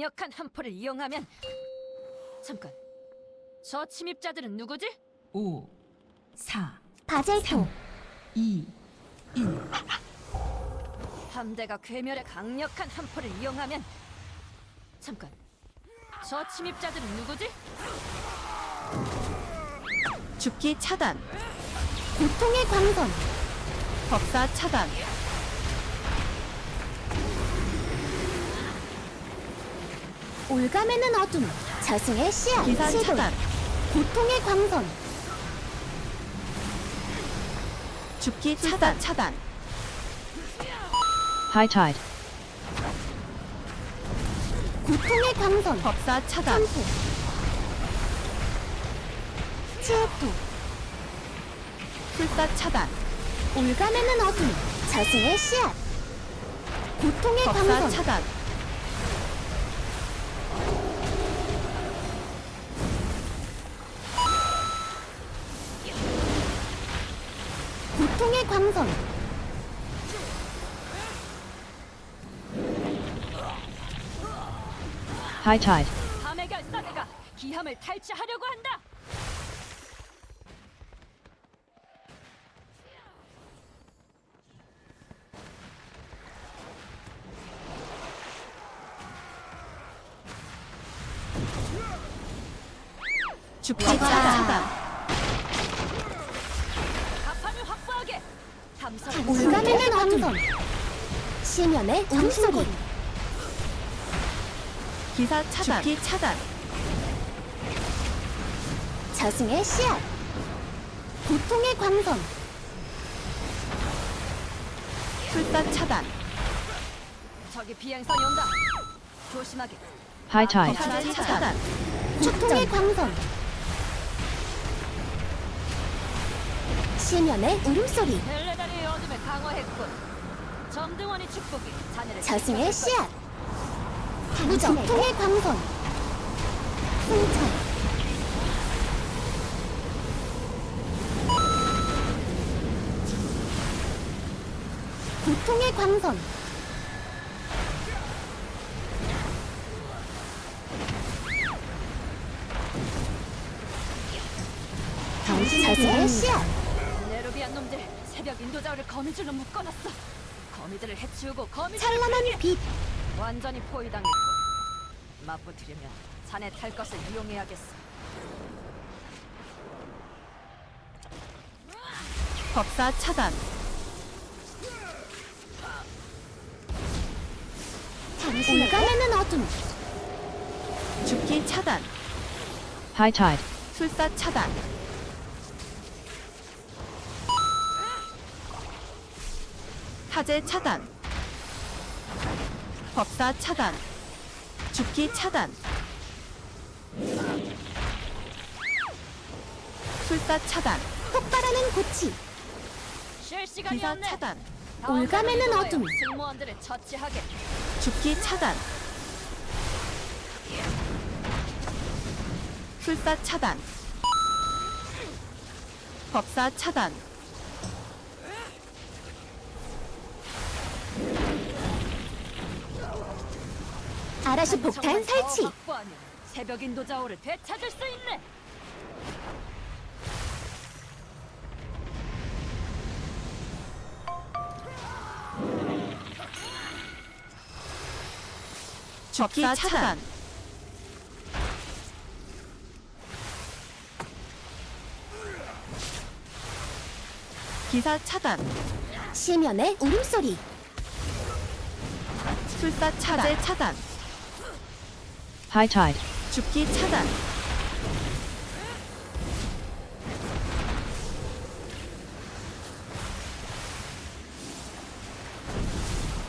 강력한 한포를 이용하면 잠깐 저 침입자들은 누구지? 5, 4, 바젤토 2, 1. 함대가 괴멸의 강력한 한포를 이용하면 잠깐 저 침입자들은 누구지? 죽기 차단, 고통의 광선 법사 차단, 올가매는 어둠 저승의 씨앗 차단, 고통의 광선. 죽기 차단, 차단, High tide. 고통의 광선. 법사 차단, 선포. 치에토 술사 차단, 올가매는 어둠 저승의 씨앗. 고통의 법사 광선. 차단, 고통의 광선 High tide. 밤의 결사대가 기함을 탈취하려고 한다. 죽기 가자. 차단, 가 올가매는 광선. 시면의 울음소리 기사 차단, 죽기 차단, 저승의 씨앗. 고통의 광선. 술사 차단, 저기 비행선이 온다. 조심하게. Tide. 법사 차단, 고통의 광선 시면의 울음소리. 어둠을 강화했군. 점등원의 축복이 자네를 저승의 지켜줄. 씨앗. 무정통의 광선 승천. 고통의 광선. 저승의 씨앗 인도자를 거미줄로 묶어놨어. 거미들을 해치우고 거미들 찬란한 빛 완전히 포위당했군. 맞붙으려면 자네 탈 것을 이용해야겠어. 법사 차단, 올가매는 어둠 죽기 차단, High tide. 술사 차단, 타제 차단, 법사 차단, 죽기 차단, 술사 차단, 폭발하는 고치. 쉴 시간이 기사 없네. 차단, 다음 올가매는 어둠. 승무원들을 처치하게. 죽기 차단, 술사 차단, 법사 차단, 아라시 폭탄 설치. 새벽 인도자오를 되찾을 수 있네. 죽기 차단, 기사 차단, 시면의 울음소리. 술사 차단, 차단, High tide. 죽기 차단,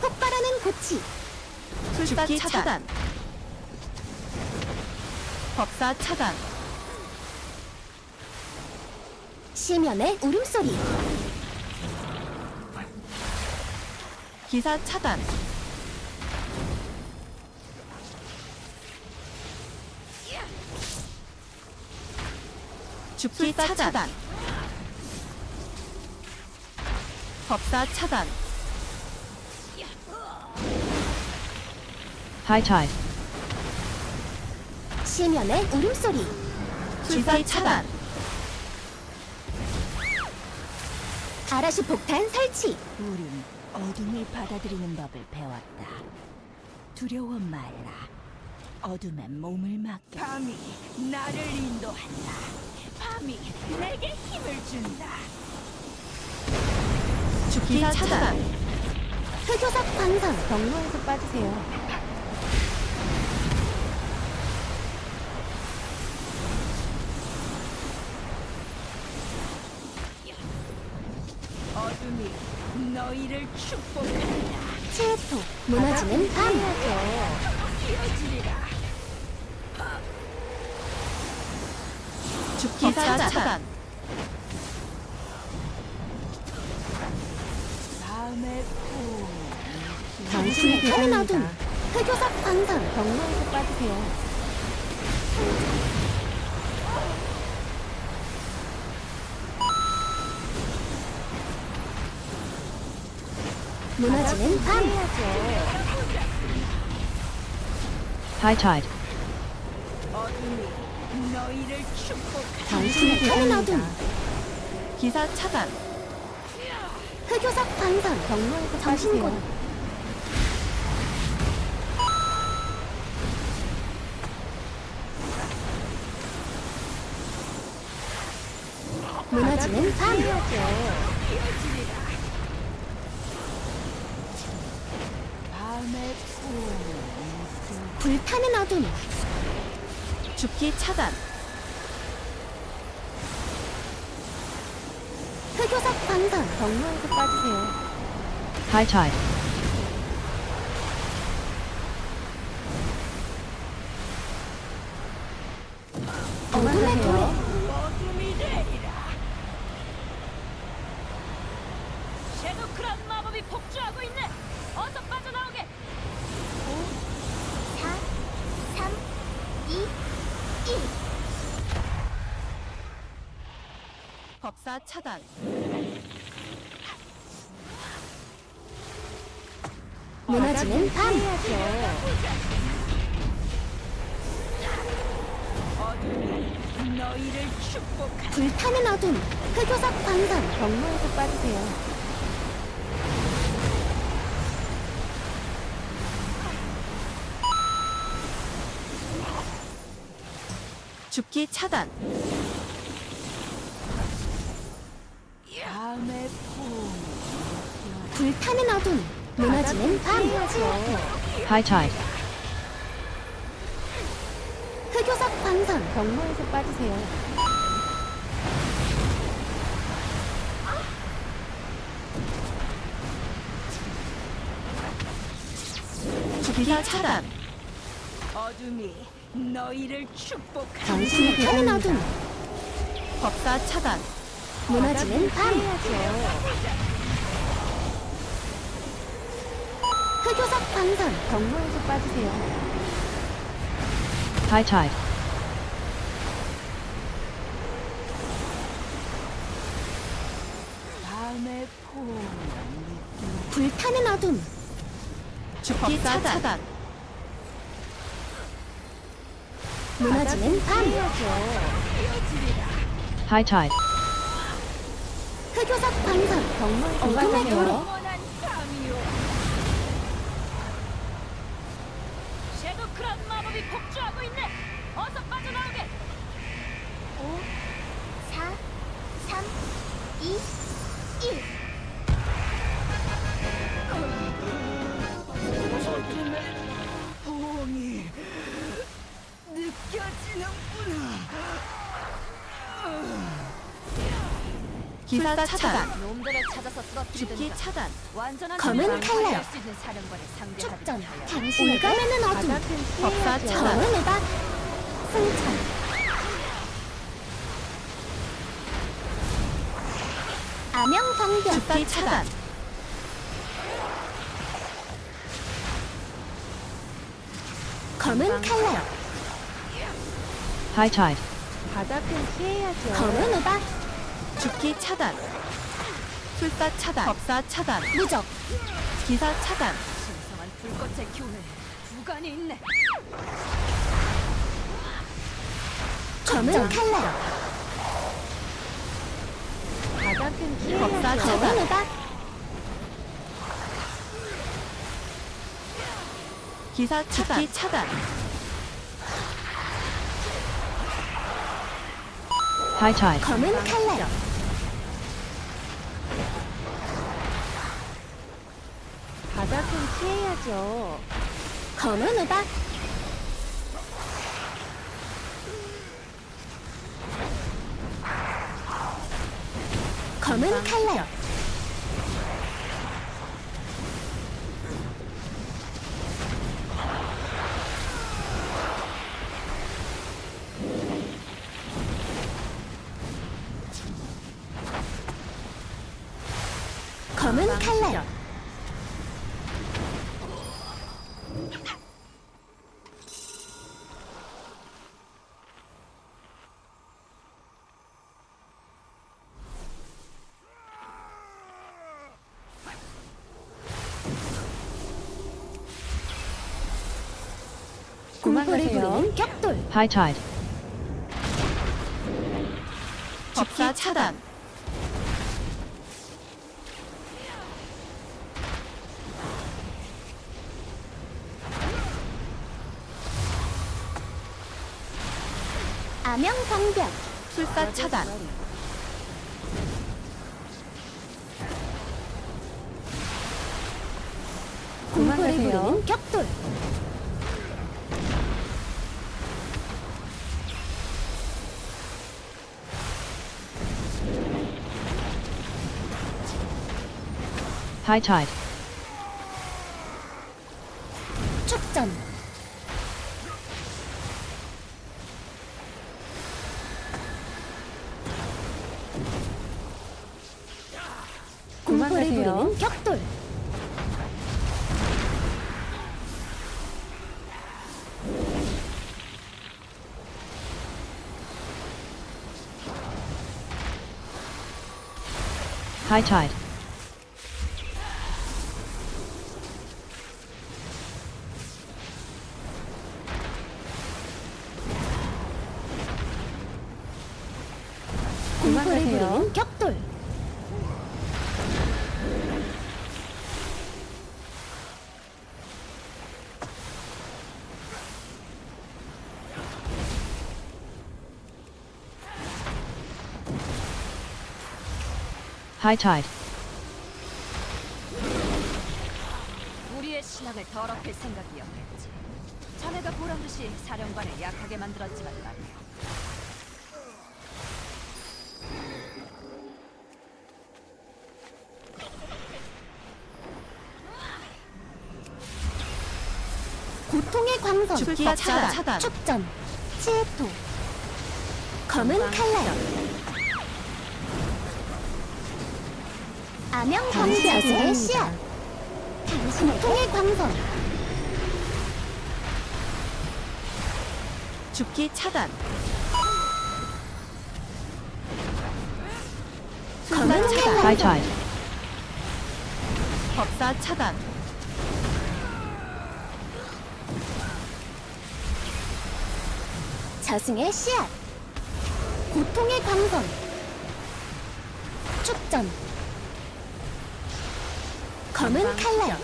폭발하는 고치. 술사 차단, 법사 차단, 시면의 울음소리. 기사 차단, 죽기 차단, 법사 차단, High tide. 시면의 울음소리 기사 차단. 아라시 폭탄 설치 우린 어둠을 받아들이는 법을 배웠다. 두려워 말라. 어둠에 몸을 맡겨. 밤이 나를 인도한다. 밤이 내게 힘을 준다. 기사 차단. 흑요석 광선 경로에서 빠지세요 어둠이 너희를 축복한다. 체토 무너지는 밤 이어지리라. 기사 차단. 꿈. 당신의 큰 어둠 흑요석 광선 경로에서 빠지세요 무너지는 밤 High tide. 어둠이 너희를 축복한다. 당신의 기사 차단. 흑요석 광선 경로에서 빠지세요. 무너지는 밤. 밤의 꿈. 불타는 어둠 죽기 차단. 흑요석 광선 경로에서 빠지세요 High tide. 무너지는 밤 어둠이 너희를 축복한다. 불타는 어둠 흑요석 광선 경로에서 빠지세요 죽기 차단. 불타는 어둠 무너지는 밤 High tide. 흑요석 광선 경로에서 빠지세요 기사 차단. 어둠이 너희를 축복한다. 당신의 타는 어둠 법사 차단. 무너지는 밤 흑요석 광선 경로에서 빠지세요 High tide. 밤의 꿈. 불타는 어둠 죽기 차단. 무너지는 밤 High tide. 흑요석 광선 경로에서 어둠의 도래 2 1 어둠의 부엉이 느껴지는구나. 기사 차단. 놈들을 찾아서 죽기 쓰러뜨리든가. 차단. 완전한 검은 정상을 칼날. 발휘할 수 있는 사령관을 상대하든가 축전. 당신의 올가매는 어둠 법사 차단. 승천 죽기 차단. 검은 칼날 High tide. 검은 우박 죽기 차단. 술사 차단. 법사 차단. 무적 기사 차단. 신성한 불꽃의 교회 부관이 있네. 검은 칼날 바닥은 법사 차단. 우박 기사 차단. 차단. High tide. 검은 칼날. 바닥은 피해야죠. 검은 우박 검은 칼날 검은 칼날 공포를 부르는 격돌. High tide. 법사 차단. 암영 방벽. 술사 차단. 공포를 부르는 격돌 High tide. 축전 공포를 부르는 격돌 High tide. High tide. 우리의 신앙을 더럽힐 생각이었겠지. 자네가 보란 듯이 사령관을 약하게 만들었지만 말이야. 고통의 광선 죽기 차단. 차단. 축전 치에토 검은 칼날 암영 방자의 씨앗 고통의 광선. 죽기 차단. 술사 차단. tide. 법사 차단. 저승의 씨앗. 고통의 광선. 축전 검은 칼날.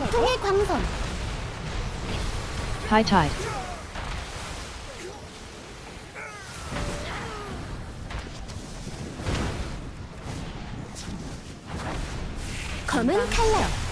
고통의 광선. High tide. 검은 칼날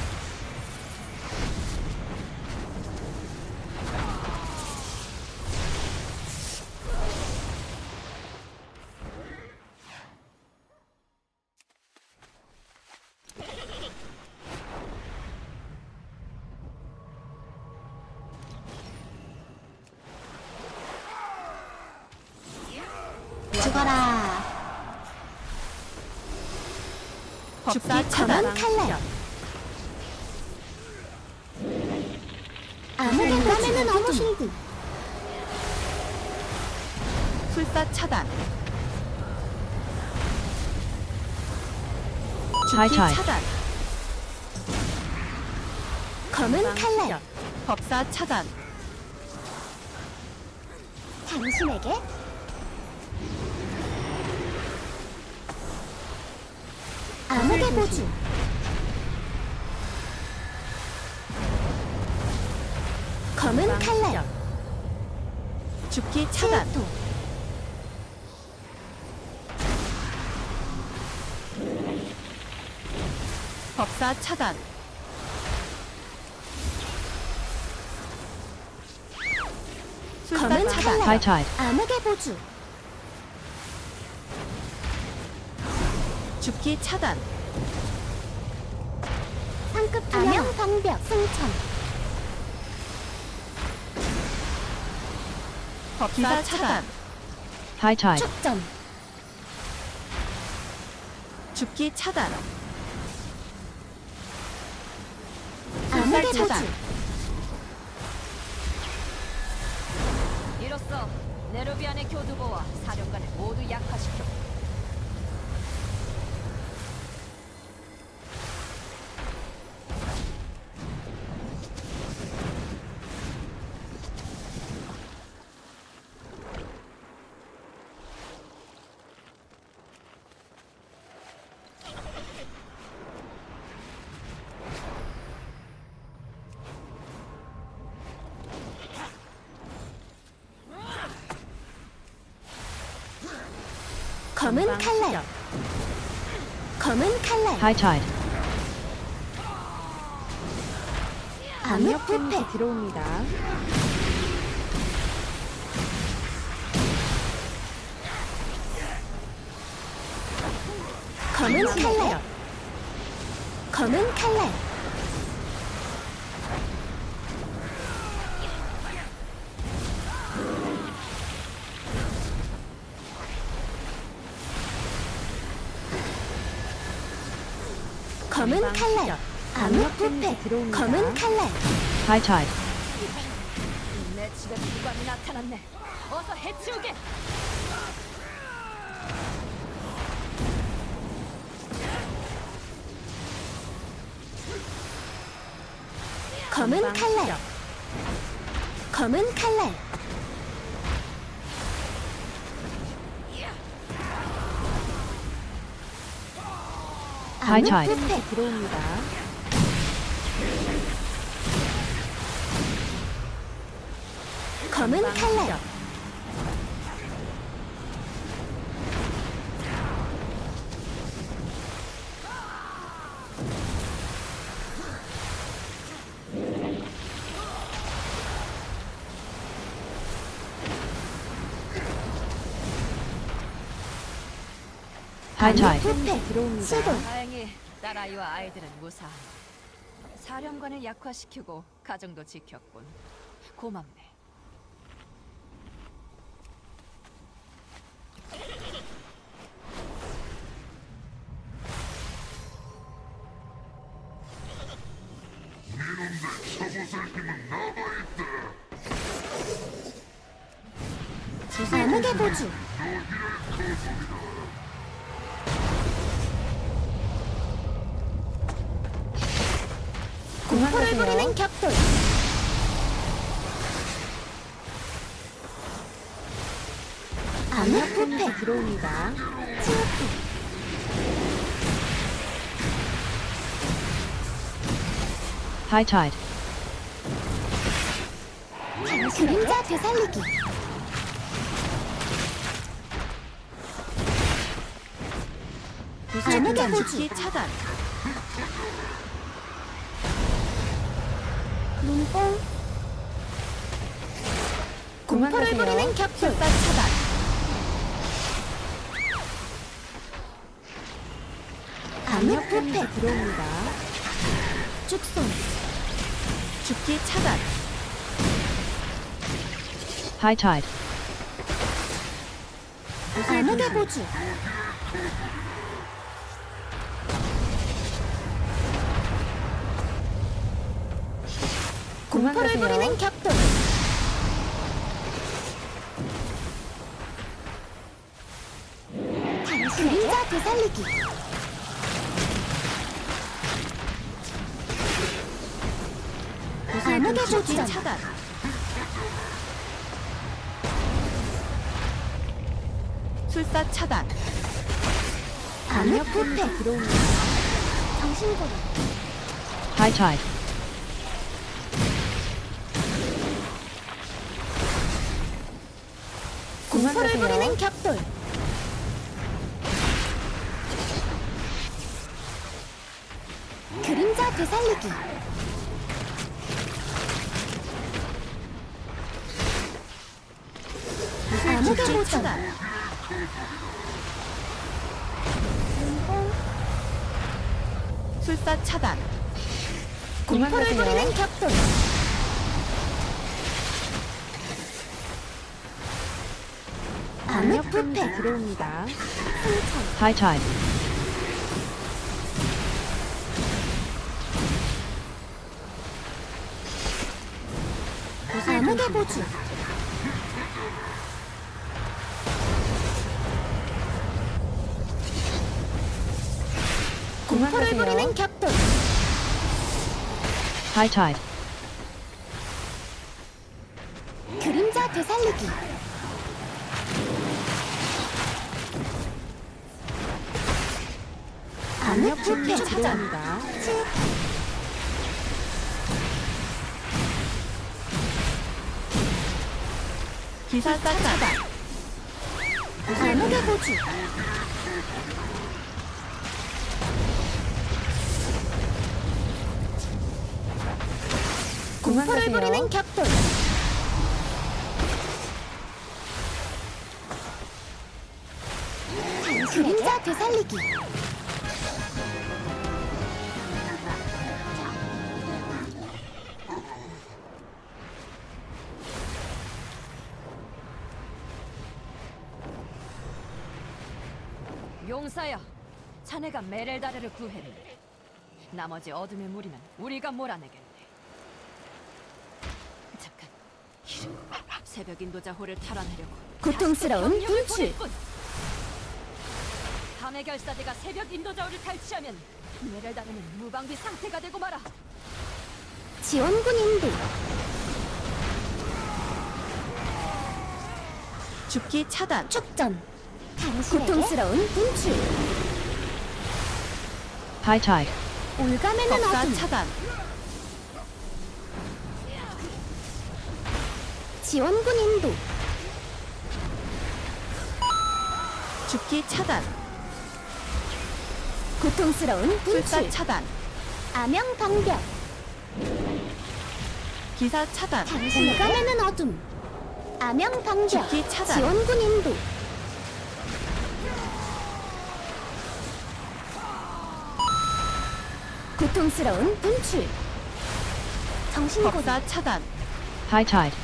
죽어라 법사 검은 차단 칼날 아무리 까매는 어무 실드. 술사 차단. 죽기 tide. 차단. 검은 칼날 법사 차단. 당신에게 암흑의 보주 검은 칼날 죽기 차단. 체토 법사 차단. 검은 차단. 칼날 tide. 암흑의 보주 죽기 차단. 상급 투명 방벽 승천 기사 차단. High tide. 축전 죽기 차단. 암흑의 차단. 이로써 네르비안의 교두보와 사령관을 모두 약화시켜 칼날. 검은 칼날. High tide. 암흑 부패. 들어옵니다. 검은 칼날. 검은 칼날 칼날 암흑 부패 검은 칼날 High tide. 내 집에 무감이 나타났네. 어서 해치우게! 검은 칼날 검은 칼날 High tide. 들어옵니다. 검은 칼날 High tide. 다행히 딸 아이와 아이들은 무사하네 사령관을 약화시키고 가정도 지켰군. 고맙네 포를 부리는 격돌 암흑 부패 들어옵니다. 치우기 High tide. 그림자 되살리기 암흑의 죽기 차단. 눈뽕 공포를 부리는 술사 차단. 암흑 부패 들어옵니다. 죽손 죽기 차단. High tide. 암흑의 보주 공포를 부리는 격돌 당신의 그림자 되살리기 암흑의 보주전 차단. 술사 차단. 암흑 부패 들어옵니다. 정신고리 High tide. 도망가세요. 부리는 격돌 그림자 되살리기 암흑의 차단. 술사 차단. 공포를. 부리는 격돌 암흑 부패 들어옵니다. High tide. 암흑의 보주 공포를 도망가세요. 부리는 격돌 High tide. 그림자 되살리기 암흑 부패 찾아 들어옵니다. 기사사 차단. 암흑의 보주 공포를. 부리는 격돌 그림자 되살리기 자네가 메렐다르를 구했네. 나머지 어둠의 무리는 우리가 몰아내겠네. 잠깐, 이름. 새벽 인도자 홀을 탈환하려고 고통스러운 병력을 분출 보낼 뿐. 밤의 결사대가 새벽 인도자 홀을 탈취하면 메렐다르는 무방비 상태가 되고 말아. 지원군 인도 죽기 차단. 축전 고통스러운 분출 High tide. 올가매는 법사 어둠 차단. 지원군 인도 죽기 차단. 고통스러운 분출 차단. 암영 방벽 기사 차단. 올가매는 어둠 암영 방벽 죽기 차단. 지원군 인도 고통스러운 분출 정신고리 법사 차단. High tide.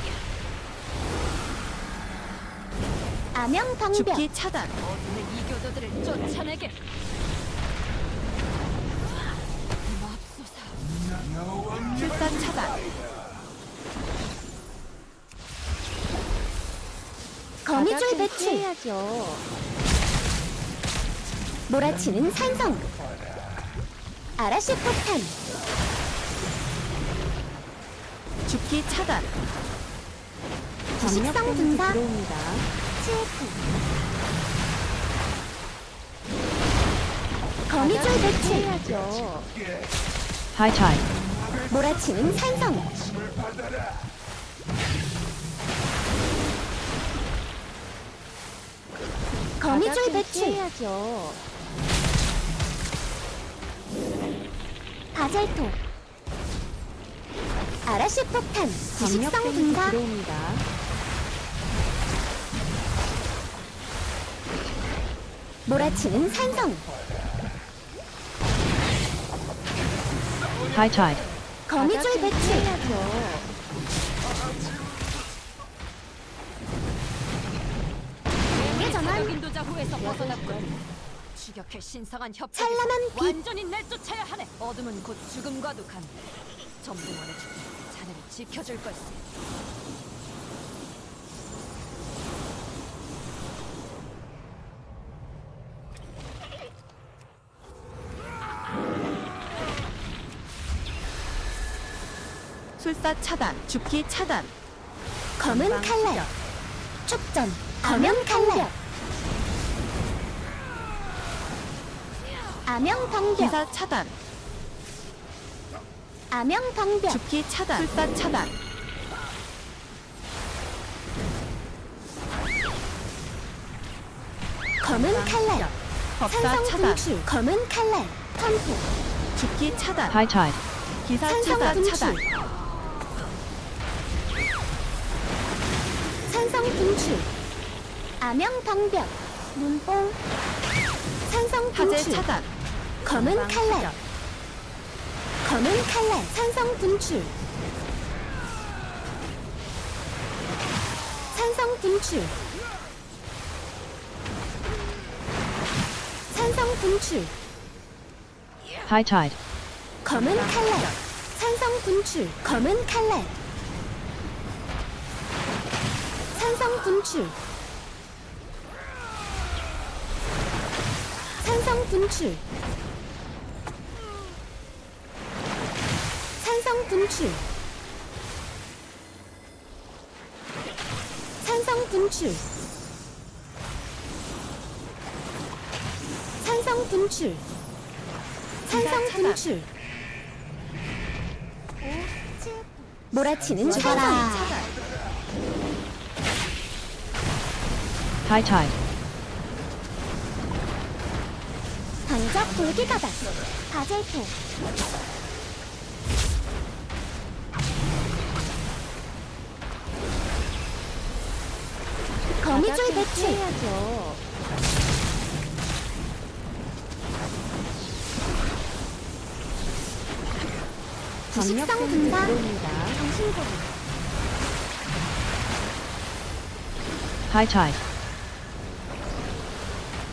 암영 방벽 죽기 차단. 어둠의 이교도들을 쫓아내게. 맙소사. 술사 차단. 거미줄 배출 몰아치는 산성 아라시 폭탄 죽기 차단. 부식성 분사. 들어옵니다. CF 거미줄 배출. High tide. 몰아치는 산성. 거미줄 배출 바젤토 아라시 폭탄 부식성 분사 들어옵니다. 몰아치는 산성 High tide. 거미줄 배출 새벽 전환 인도자 후에서 벗어났군. 추격해 신성한 협곡. 찬란한 빛. 완전히 내쫓아야 하네. 어둠은 곧 죽음과도 같네. 점등원의 죽음, 자네를 지켜줄 걸세. 술사 차단. 죽기 차단. 검은 칼날 축전 검은 칼날 암영 방벽 기사 차단. 암영 방벽 죽기 차단. 술사 차단. 검은 칼날 법사 산성 차단. 분출 검은 칼날 탐포 죽기 차단. High tide. 기사 산성 차단. 분출 차단. 산성 분출 암영 방벽 눈뽕 산성 화재 분출 차단. 검은 칼날. 검은 칼날. 산성 분출. 산성 분출. 산성 분출. High tide. 검은 칼날. 산성 분출. 검은 칼날. 산성 분출. 산성 분출 산성 분출. 산성 분출. 산성 분출. 산성. 분출. 몰아치는 죽어라 High tide. 반적 돌기가다 바젤토 배출 부식성 분사 정신고리 High tide.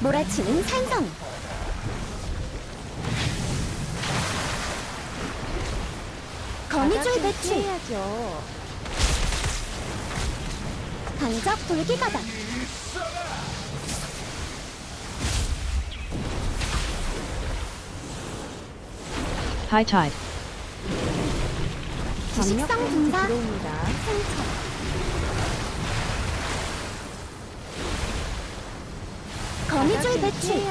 몰아치는 산성. 거미줄 배출. 반적 돌기가다 High tide. 부식성 분사 상처 거미줄 배출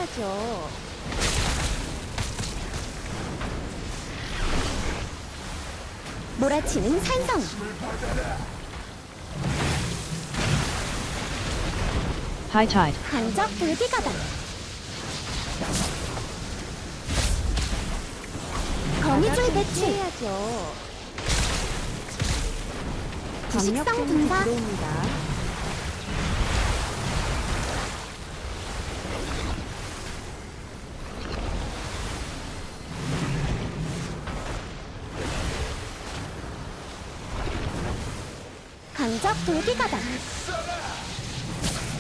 몰아치는 산성. High tide. 반적 돌기가다 거미줄 배출 부식성 분사. 반적 돌기가다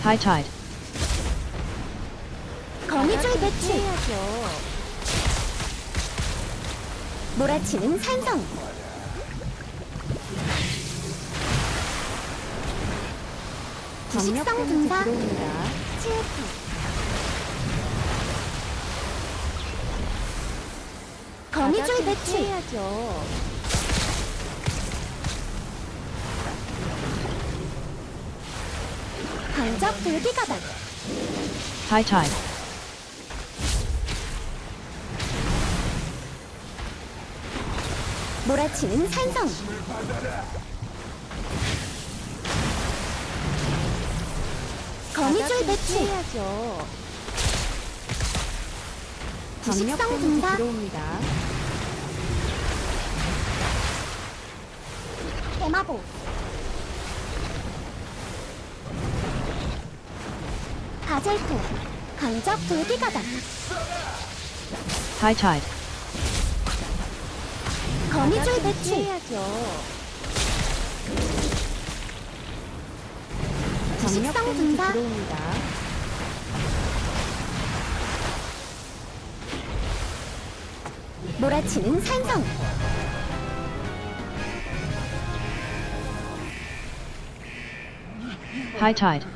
High tide. 거미줄 배출 몰아치는 산성. 부식성 분사. 치우토 거미줄 배출. 반적 돌기가다 High tide. 몰아치는 산성. 거미줄 배출 부식성 분사 대마보. 바젤토. 강적 돌기가다 High tide. 거미줄 배출 부식성 분사 몰아치는 산성. High tide.